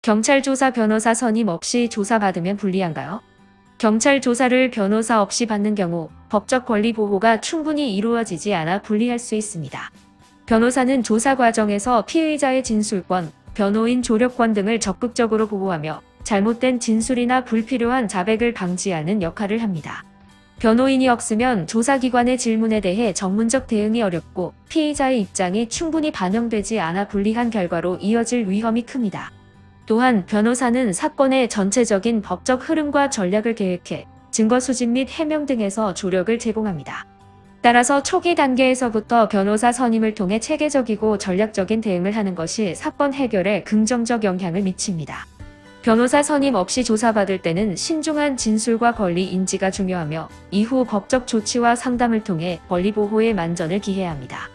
경찰 조사 변호사 선임 없이 조사받으면 불리한가요? 경찰 조사를 변호사 없이 받는 경우 법적 권리 보호가 충분히 이루어지지 않아 불리할 수 있습니다. 변호사는 조사 과정에서 피의자의 진술권, 변호인 조력권 등을 적극적으로 보호하며 잘못된 진술이나 불필요한 자백을 방지하는 역할을 합니다. 변호인이 없으면 조사기관의 질문에 대해 전문적 대응이 어렵고 피의자의 입장이 충분히 반영되지 않아 불리한 결과로 이어질 위험이 큽니다. 또한 변호사는 사건의 전체적인 법적 흐름과 전략을 계획해 증거 수집 및 해명 등에서 조력을 제공합니다. 따라서 초기 단계에서부터 변호사 선임을 통해 체계적이고 전략적인 대응을 하는 것이 사건 해결에 긍정적 영향을 미칩니다. 변호사 선임 없이 조사받을 때는 신중한 진술과 권리 인지가 중요하며 이후 법적 조치와 상담을 통해 권리 보호에 만전을 기해야 합니다.